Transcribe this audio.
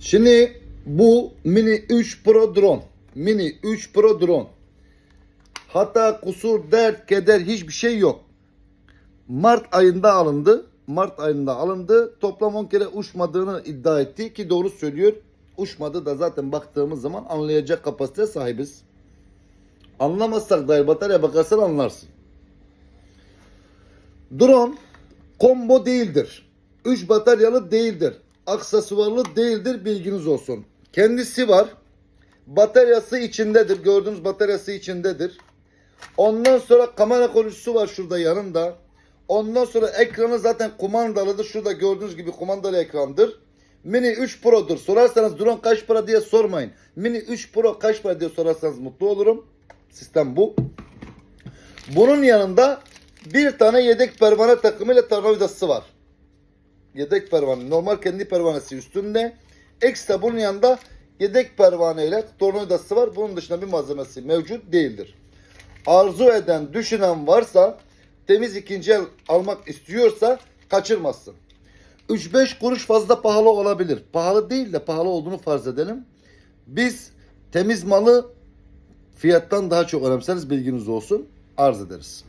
Şimdi bu Mini 3 Pro drone. Mini 3 Pro drone. Hata, kusur, dert, keder hiçbir şey yok. Mart ayında alındı. Mart ayında alındı. Toplam 10 kere uçmadığını iddia etti ki doğru söylüyor. Uçmadı da zaten baktığımız zaman anlayacak kapasiteye sahibiz. Anlamazsak dahi batarya bakarsan anlarsın. Drone combo değildir. 3 bataryalı değildir. Aksesuarlı değildir bilginiz olsun. Kendisi var. Bataryası içindedir. Gördüğünüz bataryası içindedir. Ondan sonra kamera koruyucusu var şurada yanında. Ondan sonra ekranı zaten kumandalıdır. Şurada gördüğünüz gibi kumandalı ekrandır. Mini 3 Pro'dur. Sorarsanız drone kaç para diye sormayın. Mini 3 Pro kaç para diye sorarsanız mutlu olurum. Sistem bu. Bunun yanında bir tane yedek pervane takımıyla tornavidası var. Yedek pervane. Normal kendi pervanesi üstünde. Ekstra bunun yanında yedek pervane ile tornavidası var. Bunun dışında bir malzemesi mevcut değildir. Arzu eden, düşünen varsa temiz ikinci el almak istiyorsa kaçırmasın. 3-5 kuruş fazla pahalı olabilir. Pahalı değil de pahalı olduğunu farz edelim. Biz temiz malı fiyattan daha çok önemseriz bilginiz olsun. Arz ederiz.